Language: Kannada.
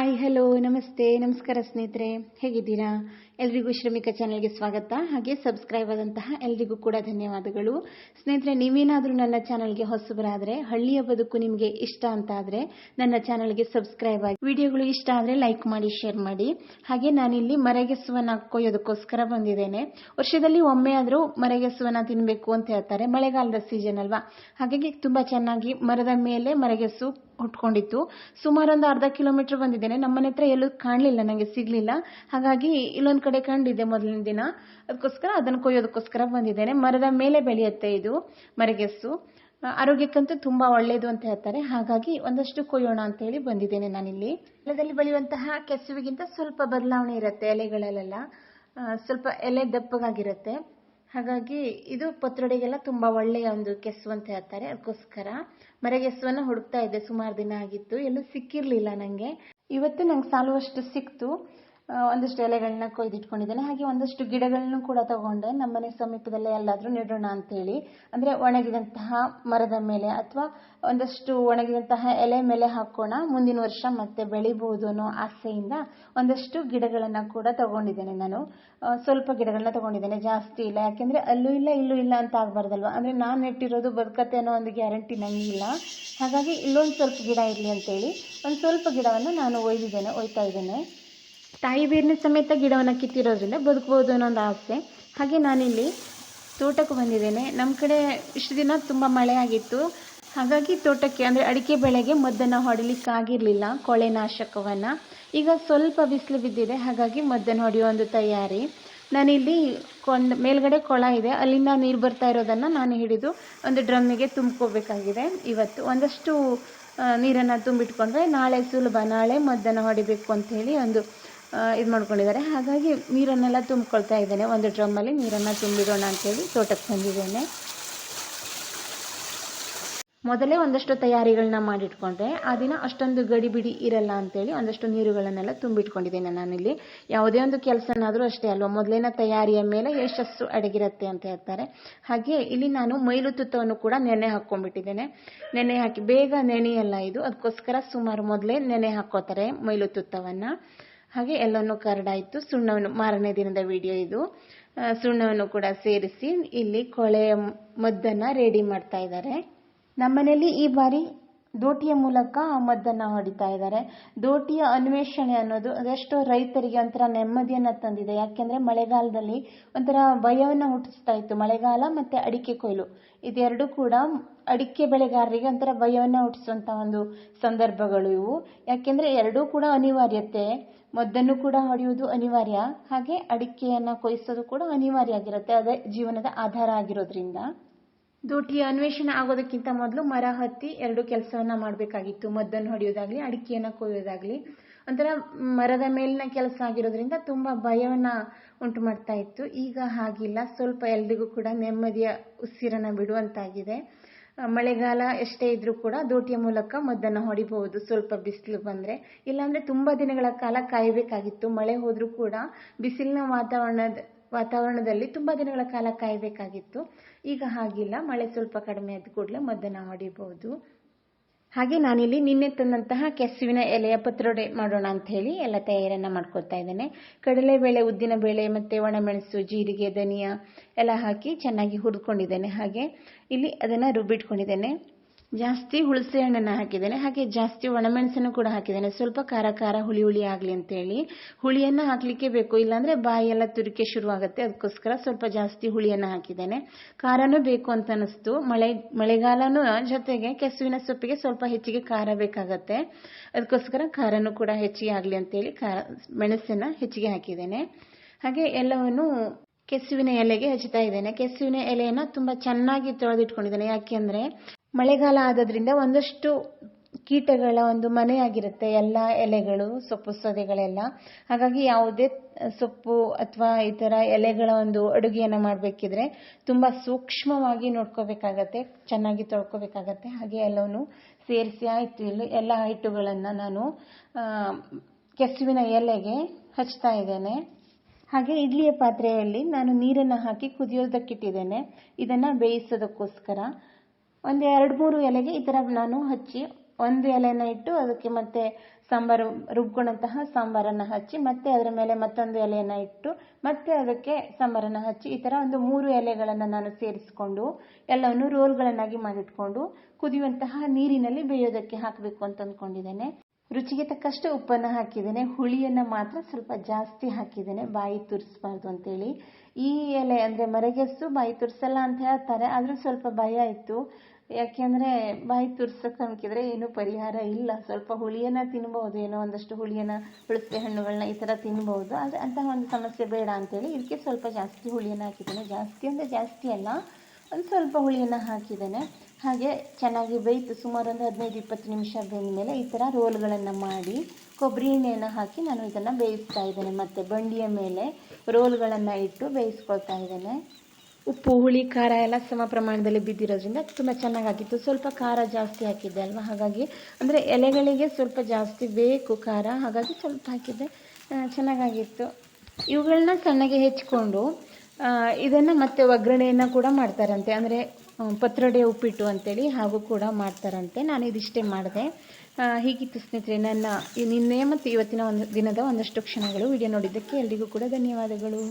ಹಾಯ್ ಹಲೋ ನಮಸ್ತೆ, ನಮಸ್ಕಾರ ಸ್ನೇಹಿತರೆ, ಹೇಗಿದ್ದೀರಾ? ಎಲ್ರಿಗೂ ಶ್ರಮಿಕ ಚಾನಲ್ಗೆ ಸ್ವಾಗತ. ಹಾಗೆ ಸಬ್ಸ್ಕ್ರೈಬ್ ಆದಂತಹ ಎಲ್ರಿಗೂ ಕೂಡ ಧನ್ಯವಾದಗಳು. ಸ್ನೇಹಿತರೆ, ನೀವೇನಾದರೂ ನನ್ನ ಚಾನಲ್ಗೆ ಹೊಸಬರಾದರೆ, ಹಳ್ಳಿಯ ಬದುಕು ನಿಮಗೆ ಇಷ್ಟ ಅಂತ ಆದರೆ ನನ್ನ ಚಾನಲ್ಗೆ ಸಬ್ಸ್ಕ್ರೈಬ್ ಆಗಿ ವಿಡಿಯೋಗಳು ಇಷ್ಟ ಆದರೆ ಲೈಕ್ ಮಾಡಿ ಶೇರ್ ಮಾಡಿ. ಹಾಗೆ ನಾನಿಲ್ಲಿ ಮರಗೆಸುವನ್ನ ಕೊಯ್ಯೋದಕ್ಕೋಸ್ಕರ ಬಂದಿದ್ದೇನೆ. ವರ್ಷದಲ್ಲಿ ಒಮ್ಮೆ ಆದರೂ ಮರಗೆಸುವನ್ನ ತಿನ್ನಬೇಕು ಅಂತ ಹೇಳ್ತಾರೆ. ಮಳೆಗಾಲದ ಸೀಸನ್ ಅಲ್ವಾ? ಹಾಗಾಗಿ ತುಂಬ ಚೆನ್ನಾಗಿ ಮರದ ಮೇಲೆ ಮರಗೆಸು ಹುಟ್ಕೊಂಡಿತ್ತು ಸುಮಾರು ಒಂದು ಅರ್ಧ ಕಿಲೋಮೀಟರ್ ಬಂದಿದ್ದೇನೆ. ನಮ್ಮನೆ ಹತ್ರ ಎಲ್ಲೂ ಕಾಣಲಿಲ್ಲ ನನಗೆ ಸಿಗ್ಲಿಲ್ಲ. ಹಾಗಾಗಿ ಇಲ್ಲೊಂದು ಕಡೆ ಕಂಡಿದ್ದೆ ಮೊದಲಿನ ದಿನ. ಅದಕ್ಕೋಸ್ಕರ ಅದನ್ನು ಕೊಯ್ಯೋದಕ್ಕೋಸ್ಕರ ಬಂದಿದ್ದೇನೆ. ಮರದ ಮೇಲೆ ಬೆಳೆಯುತ್ತೆ ಇದು, ಮರಗೆಸ್ಸು. ಆರೋಗ್ಯಕ್ಕಂತೂ ತುಂಬಾ ಒಳ್ಳೆಯದು ಅಂತ ಹೇಳ್ತಾರೆ. ಹಾಗಾಗಿ ಒಂದಷ್ಟು ಕೊಯ್ಯೋಣ ಅಂತ ಹೇಳಿ ಬಂದಿದ್ದೇನೆ ನಾನಿಲ್ಲಿ. ನೆಲದಲ್ಲಿ ಬೆಳೆಯುವಂತಹ ಕೆಸುವಿಗಿಂತ ಸ್ವಲ್ಪ ಬದಲಾವಣೆ ಇರುತ್ತೆ ಎಲೆಗಳಲ್ಲೆಲ್ಲ. ಸ್ವಲ್ಪ ಎಲೆ ದಪ್ಪಗಾಗಿರುತ್ತೆ. ಹಾಗಾಗಿ ಇದು ಪತ್ರೊಡೆಗೆಲ್ಲ ತುಂಬಾ ಒಳ್ಳೆಯ ಒಂದು ಕೆಸು ಅಂತ ಹೇಳ್ತಾರೆ. ಅದಕ್ಕೋಸ್ಕರ ಮರಗೆಸ್ಸನ್ನ ಹುಡುಕ್ತಾ ಇದ್ದೆ. ಸುಮಾರು ದಿನ ಆಗಿತ್ತು. ಎಲ್ಲೂ ಸಿಕ್ಕಿರ್ಲಿಲ್ಲ ನನಗೆ ಇವತ್ತು ನಂಗೆ ಸಾಲುವಷ್ಟು ಸಿಕ್ತು. ಒಂದಷ್ಟು ಎಲೆಗಳನ್ನ ಕೊಯ್ದಿಟ್ಕೊಂಡಿದ್ದೇನೆ. ಹಾಗೆ ಒಂದಷ್ಟು ಗಿಡಗಳನ್ನು ಕೂಡ ತಗೊಂಡೆ. ನಮ್ಮನೆ ಸಮೀಪದಲ್ಲೇ ಎಲ್ಲಾದರೂ ನೆಡೋಣ ಅಂತೇಳಿ. ಅಂದ್ರೆ ಒಣಗಿದಂತಹ ಮರದ ಮೇಲೆ ಅಥವಾ ಒಂದಷ್ಟು ಒಣಗಿದಂತಹ ಎಲೆ ಮೇಲೆ ಹಾಕೋಣ, ಮುಂದಿನ ವರ್ಷ ಮತ್ತೆ ಬೆಳಿಬಹುದು ಅನ್ನೋ ಆಸೆಯಿಂದ ಒಂದಷ್ಟು ಗಿಡಗಳನ್ನ ಕೂಡ ತಗೊಂಡಿದ್ದೇನೆ ನಾನು. ಸ್ವಲ್ಪ ಗಿಡಗಳನ್ನ ತಗೊಂಡಿದ್ದೇನೆ. ಜಾಸ್ತಿ ಇಲ್ಲ. ಯಾಕೆಂದ್ರೆ ಅಲ್ಲೂ ಇಲ್ಲ, ಇಲ್ಲೂ ಇಲ್ಲ ಅಂತ ಆಗ್ಬಾರ್ದಲ್ವಾ? ಅಂದ್ರೆ ನಾನು ನೆಟ್ಟಿರೋದು ಬದುಕತ್ತೆ ಅನ್ನೋ ಒಂದು ಗ್ಯಾರಂಟಿ ನಂಗಿಲ್ಲ ಹಾಗಾಗಿ ಇಲ್ಲೊಂದು ಸ್ವಲ್ಪ ಗಿಡ ಇರಲಿ ಅಂತೇಳಿ ಒಂದು ಸ್ವಲ್ಪ ಗಿಡವನ್ನು ನಾನು ಒಯ್ದಿದ್ದೇನೆ, ಒಯ್ತಾ ಇದ್ದೇನೆ. ತಾಯಿ ಬೇರಿನ ಸಮೇತ ಗಿಡವನ್ನು ಕಿತ್ತಿರೋದ್ರಿಂದ ಬದುಕಬಹುದು ಅನ್ನೋ ಒಂದು ಆಸೆ. ಹಾಗೆ ನಾನಿಲ್ಲಿ ತೋಟಕ್ಕೆ ಬಂದಿದ್ದೇನೆ. ನಮ್ಮ ಕಡೆ ಇಷ್ಟು ದಿನ ತುಂಬ ಮಳೆ ಆಗಿತ್ತು. ಹಾಗಾಗಿ ತೋಟಕ್ಕೆ, ಅಂದರೆ ಅಡಿಕೆ ಬೆಳೆಗೆ ಮದ್ದನ್ನು ಹೊಡಿಲಿಕ್ಕೆ ಆಗಿರಲಿಲ್ಲ ಕೊಳೆ ನಾಶಕವನ್ನು ಈಗ ಸ್ವಲ್ಪ ಬಿಸಿಲು ಬಿದ್ದಿದೆ, ಹಾಗಾಗಿ ಮದ್ದನ್ನು ಹೊಡೆಯುವ ಒಂದು ತಯಾರಿ. ನಾನಿಲ್ಲಿ ಕೊಂಡ್, ಮೇಲ್ಗಡೆ ಕೊಳ ಇದೆ. ಅಲ್ಲಿಂದ ನೀರು ಬರ್ತಾ ಇರೋದನ್ನು ನಾನು ಹಿಡಿದು ಒಂದು ಡ್ರಮ್ಮಿಗೆ ತುಂಬ್ಕೋಬೇಕಾಗಿದೆ. ಇವತ್ತು ಒಂದಷ್ಟು ನೀರನ್ನು ತುಂಬಿಟ್ಕೊಂಡ್ರೆ ನಾಳೆ ಸುಲಭ. ನಾಳೆ ಮದ್ದನ್ನು ಹೊಡಿಬೇಕು ಅಂತ ಹೇಳಿ ಒಂದು ಇದು ಮಾಡ್ಕೊಂಡಿದ್ದಾರೆ. ಹಾಗಾಗಿ ನೀರನ್ನೆಲ್ಲ ತುಂಬಿಕೊಳ್ತಾ ಇದ್ದೇನೆ. ಒಂದು ಡ್ರಮ್ಮಲ್ಲಿ ನೀರನ್ನು ತುಂಬಿಡೋಣ ಅಂತೇಳಿ ತೋಟಕ್ಕೆ ಬಂದಿದ್ದೇನೆ. ಮೊದಲೇ ಒಂದಷ್ಟು ತಯಾರಿಗಳನ್ನ ಮಾಡಿಟ್ಕೊಂಡ್ರೆ ಆ ದಿನ ಅಷ್ಟೊಂದು ಗಡಿಬಿಡಿ ಇರಲ್ಲ ಅಂತೇಳಿ ಒಂದಷ್ಟು ನೀರುಗಳನ್ನೆಲ್ಲ ತುಂಬಿಟ್ಕೊಂಡಿದ್ದೇನೆ ನಾನಿಲ್ಲಿ. ಯಾವುದೇ ಒಂದು ಕೆಲಸನಾದರೂ ಅಷ್ಟೇ ಅಲ್ವಾ? ಮೊದಲಿನ ತಯಾರಿಯ ಮೇಲೆ ಯಶಸ್ಸು ಅಡಗಿರುತ್ತೆ ಅಂತ ಹೇಳ್ತಾರೆ. ಹಾಗೆ ಇಲ್ಲಿ ನಾನು ಮೈಲು ತುತ್ತವನ್ನು ಕೂಡ ನೆನೆ ಹಾಕ್ಕೊಂಡ್ಬಿಟ್ಟಿದ್ದೇನೆ. ನೆನೆ ಹಾಕಿ ಬೇಗ ನೆನೆಯಲ್ಲ ಇದು. ಅದಕ್ಕೋಸ್ಕರ ಸುಮಾರು ಮೊದಲೇ ನೆನೆ ಹಾಕೋತಾರೆ ಮೈಲು ತುತ್ತವನ್ನು. ಹಾಗೆ ಎಲ್ಲವನ್ನು ಕರಡಾಯಿತು. ಸುಣ್ಣವನ್ನು, ಮಾರನೇ ದಿನದ ವಿಡಿಯೋ ಇದು. ಸುಣ್ಣವನ್ನು ಕೂಡ ಸೇರಿಸಿ ಇಲ್ಲಿ ಕೊಳೆಯ ಮದ್ದನ್ನು ರೆಡಿ ಮಾಡ್ತಾ ಇದ್ದಾರೆ. ನಮ್ಮನೆಯಲ್ಲಿ ಈ ಬಾರಿ ದೋಟಿಯ ಮೂಲಕ ಮದ್ದನ್ನು ಹೊಡಿತಾ ಇದ್ದಾರೆ. ದೋಟಿಯ ಅನ್ವೇಷಣೆ ಅನ್ನೋದು ಅದೆಷ್ಟೋ ರೈತರಿಗೆ ಒಂಥರ ನೆಮ್ಮದಿಯನ್ನು ತಂದಿದೆ. ಯಾಕೆಂದ್ರೆ ಮಳೆಗಾಲದಲ್ಲಿ ಒಂಥರ ಭಯವನ್ನು ಹುಟ್ಟಿಸ್ತಾ ಇತ್ತು. ಮಳೆಗಾಲ ಮತ್ತೆ ಅಡಿಕೆ ಕೊಯ್ಲು. ಇದೆರಡು ಕೂಡ ಅಡಿಕೆ ಬೆಳೆಗಾರರಿಗೆ ಒಂಥರ ಭಯವನ್ನು ಹುಟ್ಟಿಸುವಂಥ ಒಂದು ಸಂದರ್ಭಗಳು ಇವು. ಯಾಕೆಂದ್ರೆ ಎರಡೂ ಕೂಡ ಅನಿವಾರ್ಯತೆ. ಮದ್ದನ್ನು ಕೂಡ ಹೊಡೆಯುವುದು ಅನಿವಾರ್ಯ. ಹಾಗೆ ಅಡಿಕೆಯನ್ನ ಕೊಯ್ಸೋದು ಕೂಡ ಅನಿವಾರ್ಯ ಆಗಿರುತ್ತೆ. ಅದೇ ಜೀವನದ ಆಧಾರ ಆಗಿರೋದ್ರಿಂದ. ದೋಟಿಯ ಅನ್ವೇಷಣೆ ಆಗೋದಕ್ಕಿಂತ ಮೊದಲು ಮರ ಹತ್ತಿ ಎರಡು ಕೆಲಸವನ್ನ ಮಾಡಬೇಕಾಗಿತ್ತು. ಮದ್ದನ್ನು ಹೊಡೆಯೋದಾಗ್ಲಿ, ಅಡಿಕೆಯನ್ನ ಕೊಯ್ಯೋದಾಗ್ಲಿ. ಒಂಥರ ಮರದ ಮೇಲಿನ ಕೆಲಸ ಆಗಿರೋದ್ರಿಂದ ತುಂಬಾ ಭಯವನ್ನ ಉಂಟು ಮಾಡ್ತಾ ಇತ್ತು. ಈಗ ಹಾಗಿಲ್ಲ. ಸ್ವಲ್ಪ ಎಲ್ರಿಗೂ ಕೂಡ ನೆಮ್ಮದಿಯ ಉಸಿರನ್ನ ಬಿಡುವಂತಾಗಿದೆ. ಮಳೆಗಾಲ ಎಷ್ಟೇ ಇದ್ರೂ ಕೂಡ ದೋಟಿಯ ಮೂಲಕ ಮದ್ದನ್ನು ಹೊಡಿಬಹುದು. ಸ್ವಲ್ಪ ಬಿಸಿಲು ಬಂದ್ರೆ. ಇಲ್ಲಾಂದ್ರೆ ತುಂಬಾ ದಿನಗಳ ಕಾಲ ಕಾಯಬೇಕಾಗಿತ್ತು. ಮಳೆ ಹೋದ್ರೂ ಕೂಡ ಬಿಸಿಲಿನ ವಾತಾವರಣದ ವಾತಾವರಣದಲ್ಲಿ ತುಂಬಾ ದಿನಗಳ ಕಾಲ ಕಾಯಬೇಕಾಗಿತ್ತು. ಈಗ ಹಾಗಿಲ್ಲ. ಮಳೆ ಸ್ವಲ್ಪ ಕಡಿಮೆ ಆದ ಕೂಡಲೇ ಮದ್ದನ್ನು ಹೊಡಿಬಹುದು ಹಾಗೆ ನಾನಿಲ್ಲಿ ನಿನ್ನೆ ತಂದಂತಹ ಕೆಸುವಿನ ಎಲೆಯ ಪತ್ರೊಡೆ ಮಾಡೋಣ ಅಂತ ಹೇಳಿ ಎಲ್ಲ ತಯಾರಿಯನ್ನ ಮಾಡ್ಕೊಳ್ತಾ ಇದ್ದೇನೆ. ಕಡಲೆಬೇಳೆ ಉದ್ದಿನಬೇಳೆ ಮತ್ತೆ ಒಣಮೆಣಸು, ಜೀರಿಗೆ, ಧನಿಯಾ ಎಲ್ಲ ಹಾಕಿ ಚೆನ್ನಾಗಿ ಹುರಿದುಕೊಂಡಿದ್ದೇನೆ ಹಾಗೆ ಇಲ್ಲಿ ಅದನ್ನ ರುಬ್ಬಿಟ್ಕೊಂಡಿದ್ದೇನೆ. ಜಾಸ್ತಿ ಹುಳಸೆ ಹಣ್ಣನ್ನು ಹಾಕಿದ್ದೇನೆ. ಹಾಗೆ ಜಾಸ್ತಿ ಒಣಮೆಣಸನ್ನು ಕೂಡ ಹಾಕಿದ್ದೇನೆ. ಸ್ವಲ್ಪ ಖಾರ ಖಾರ ಹುಳಿ ಹುಳಿ ಆಗಲಿ ಅಂತೇಳಿ. ಹುಳಿಯನ್ನು ಹಾಕಲಿಕ್ಕೆ ಬೇಕು. ಇಲ್ಲಾಂದರೆ ಬಾಯಿ ಎಲ್ಲ ತುರಿಕೆ ಶುರುವಾಗುತ್ತೆ. ಅದಕ್ಕೋಸ್ಕರ ಸ್ವಲ್ಪ ಜಾಸ್ತಿ ಹುಳಿಯನ್ನು ಹಾಕಿದ್ದೇನೆ. ಖಾರನೂ ಬೇಕು ಅಂತ ಅನ್ನಿಸ್ತು. ಮಳೆ, ಮಳೆಗಾಲನೂ ಜೊತೆಗೆ ಕೆಸುವಿನ ಸೊಪ್ಪಿಗೆ ಸ್ವಲ್ಪ ಹೆಚ್ಚಿಗೆ ಖಾರ ಬೇಕಾಗತ್ತೆ. ಅದಕ್ಕೋಸ್ಕರ ಖಾರನೂ ಕೂಡ ಹೆಚ್ಚಿಗೆ ಆಗಲಿ ಅಂತೇಳಿ ಖಾರ, ಮೆಣಸನ್ನು ಹೆಚ್ಚಿಗೆ ಹಾಕಿದ್ದೇನೆ. ಹಾಗೆ ಎಲ್ಲವನ್ನು ಕೆಸುವಿನ ಎಲೆಗೆ ಹಚ್ಚುತ್ತಾ ಇದ್ದೇನೆ. ಕೆಸುವಿನ ಎಲೆಯನ್ನು ತುಂಬಾ ಚೆನ್ನಾಗಿ ತೊಳೆದಿಟ್ಕೊಂಡಿದ್ದೇನೆ. ಯಾಕೆಂದ್ರೆ ಮಳೆಗಾಲ ಆದ್ದರಿಂದ ಒಂದಷ್ಟು ಕೀಟಗಳ ಒಂದು ಮನೆಯಾಗಿರುತ್ತೆ, ಎಲ್ಲ ಎಲೆಗಳು, ಸೊಪ್ಪು ಸೊದೆಗಳೆಲ್ಲ. ಹಾಗಾಗಿ ಯಾವುದೇ ಸೊಪ್ಪು ಅಥವಾ ಈ ಥರ ಎಲೆಗಳ ಒಂದು ಅಡುಗೆಯನ್ನು ಮಾಡಬೇಕಿದ್ರೆ ತುಂಬ ಸೂಕ್ಷ್ಮವಾಗಿ ನೋಡ್ಕೋಬೇಕಾಗತ್ತೆ, ಚೆನ್ನಾಗಿ ತೊಳ್ಕೋಬೇಕಾಗತ್ತೆ. ಹಾಗೆ ಎಲ್ಲವನ್ನು ಸೇರಿಸಿ ಆಯಿತು ಇಲ್ಲಿ ಎಲ್ಲ ಹಿಟ್ಟುಗಳನ್ನು ನಾನು ಕೆಸುವಿನ ಎಲೆಗೆ ಹಚ್ತಾ ಇದ್ದೇನೆ. ಹಾಗೆ ಇಡ್ಲಿಯ ಪಾತ್ರೆಯಲ್ಲಿ ನಾನು ನೀರನ್ನು ಹಾಕಿ ಕುದಿಯೋದಕ್ಕಿಟ್ಟಿದ್ದೇನೆ. ಇದನ್ನು ಬೇಯಿಸೋದಕ್ಕೋಸ್ಕರ ಒಂದು ಎರಡು ಮೂರು ಎಲೆಗೆ ಈ ಥರ ನಾನು ಹಚ್ಚಿ ಒಂದು ಎಲೆನ ಇಟ್ಟು ಅದಕ್ಕೆ ಮತ್ತೆ ಸಾಂಬಾರು, ರುಬ್ಕೊಂಡಂತಹ ಸಾಂಬಾರನ್ನು ಹಚ್ಚಿ ಮತ್ತೆ ಅದರ ಮೇಲೆ ಮತ್ತೊಂದು ಎಲೆಯನ್ನು ಇಟ್ಟು ಮತ್ತೆ ಅದಕ್ಕೆ ಸಾಂಬಾರನ್ನು ಹಚ್ಚಿ ಈ ಥರ ಒಂದು ಮೂರು ಎಲೆಗಳನ್ನು ನಾನು ಸೇರಿಸ್ಕೊಂಡು ಎಲ್ಲವನ್ನು ರೋಲ್ಗಳನ್ನಾಗಿ ಮಾಡಿಟ್ಕೊಂಡು ಕುದಿಯುವಂತಹ ನೀರಿನಲ್ಲಿ ಬೇಯೋದಕ್ಕೆ ಹಾಕಬೇಕು ಅಂತ ಅಂದ್ಕೊಂಡಿದ್ದೇನೆ. ರುಚಿಗೆ ತಕ್ಕಷ್ಟು ಉಪ್ಪನ್ನು ಹಾಕಿದ್ದೇನೆ. ಹುಳಿಯನ್ನು ಮಾತ್ರ ಸ್ವಲ್ಪ ಜಾಸ್ತಿ ಹಾಕಿದ್ದೇನೆ. ಬಾಯಿ ತುರಿಸ್ಬಾರ್ದು ಅಂತೇಳಿ. ಈ ಎಲೆ ಅಂದರೆ ಮರಗೆಸ್ಸು, ಬಾಯಿ ತುರಿಸಲ್ಲ ಅಂತ ಹೇಳ್ತಾರೆ. ಆದರೂ ಸ್ವಲ್ಪ ಭಯ ಇತ್ತು. ಯಾಕೆಂದರೆ ಬಾಯಿ ತುರ್ಸಕ್ಕೆ ಅನ್ಕಿದ್ರೆ ಏನೂ ಪರಿಹಾರ ಇಲ್ಲ. ಸ್ವಲ್ಪ ಹುಳಿಯನ್ನು ತಿನ್ಬೋದು ಏನೋ ಒಂದಷ್ಟು ಹುಳಿಯನ್ನು, ಹುಳಿಸೆ ಹಣ್ಣುಗಳನ್ನ ಈ ಥರ ತಿನ್ಬೋದು ಆದರೆ ಅಂತಹ ಒಂದು ಸಮಸ್ಯೆ ಬೇಡ ಅಂತೇಳಿ ಇದಕ್ಕೆ ಸ್ವಲ್ಪ ಜಾಸ್ತಿ ಹುಳಿಯನ್ನು ಹಾಕಿದ್ದೇನೆ. ಜಾಸ್ತಿ ಅಂದರೆ ಜಾಸ್ತಿ ಅಲ್ಲ. ಒಂದು ಸ್ವಲ್ಪ ಹುಳಿಯನ್ನು ಹಾಕಿದ್ದೇನೆ. ಹಾಗೆ ಚೆನ್ನಾಗಿ ಬೇಯಿತು. ಸುಮಾರು ಒಂದು ಹದಿನೈದು, ಇಪ್ಪತ್ತು ನಿಮಿಷ ಬೆಂದ ಮೇಲೆ ಈ ಥರ ರೋಲ್ಗಳನ್ನು ಮಾಡಿ ಕೊಬ್ಬರಿ ಎಣ್ಣೆಯನ್ನು ಹಾಕಿ ನಾನು ಇದನ್ನು ಬೇಯಿಸ್ತಾ ಇದ್ದೇನೆ. ಮತ್ತು ಬಂಡಿಯ ಮೇಲೆ ರೋಲ್ಗಳನ್ನು ಇಟ್ಟು ಬೇಯಿಸ್ಕೊಳ್ತಾ ಇದ್ದೇನೆ. ಉಪ್ಪು, ಹುಳಿ, ಖಾರ ಎಲ್ಲ ಸಮ ಪ್ರಮಾಣದಲ್ಲಿ ಬಿದ್ದಿರೋದ್ರಿಂದ ತುಂಬ ಚೆನ್ನಾಗಾಗಿತ್ತು. ಸ್ವಲ್ಪ ಖಾರ ಜಾಸ್ತಿ ಹಾಕಿದ್ದೆ ಅಲ್ವಾ? ಹಾಗಾಗಿ ಅಂದರೆ ಎಲೆಗಳಿಗೆ ಸ್ವಲ್ಪ ಜಾಸ್ತಿ ಬೇಕು ಖಾರ. ಹಾಗಾಗಿ ಸ್ವಲ್ಪ ಹಾಕಿದ್ದೆ. ಚೆನ್ನಾಗಾಗಿತ್ತು. ಇವುಗಳನ್ನ ಸಣ್ಣಗೆ ಹೆಚ್ಚಿಕೊಂಡು ಇದನ್ನು ಮತ್ತೆ ಒಗ್ಗರಣೆಯನ್ನು ಕೂಡ ಮಾಡ್ತಾರಂತೆ. ಅಂದರೆ ಪತ್ರೊಡೆ ಉಪ್ಪಿಟ್ಟು ಅಂತೇಳಿ ಹಾಗೂ ಕೂಡ ಮಾಡ್ತಾರಂತೆ. ನಾನು ಇದಿಷ್ಟೇ ಮಾಡಿದೆ. ಹೀಗಿತ್ತು ಸ್ನೇಹಿತರೆ, ನನ್ನ ನಿನ್ನೆ ಮತ್ತು ಇವತ್ತಿನ ಒಂದು ದಿನದ ಒಂದಷ್ಟು ಕ್ಷಣಗಳು. ವಿಡಿಯೋ ನೋಡಿದ್ದಕ್ಕೆ ಎಲ್ರಿಗೂ ಕೂಡ ಧನ್ಯವಾದಗಳು.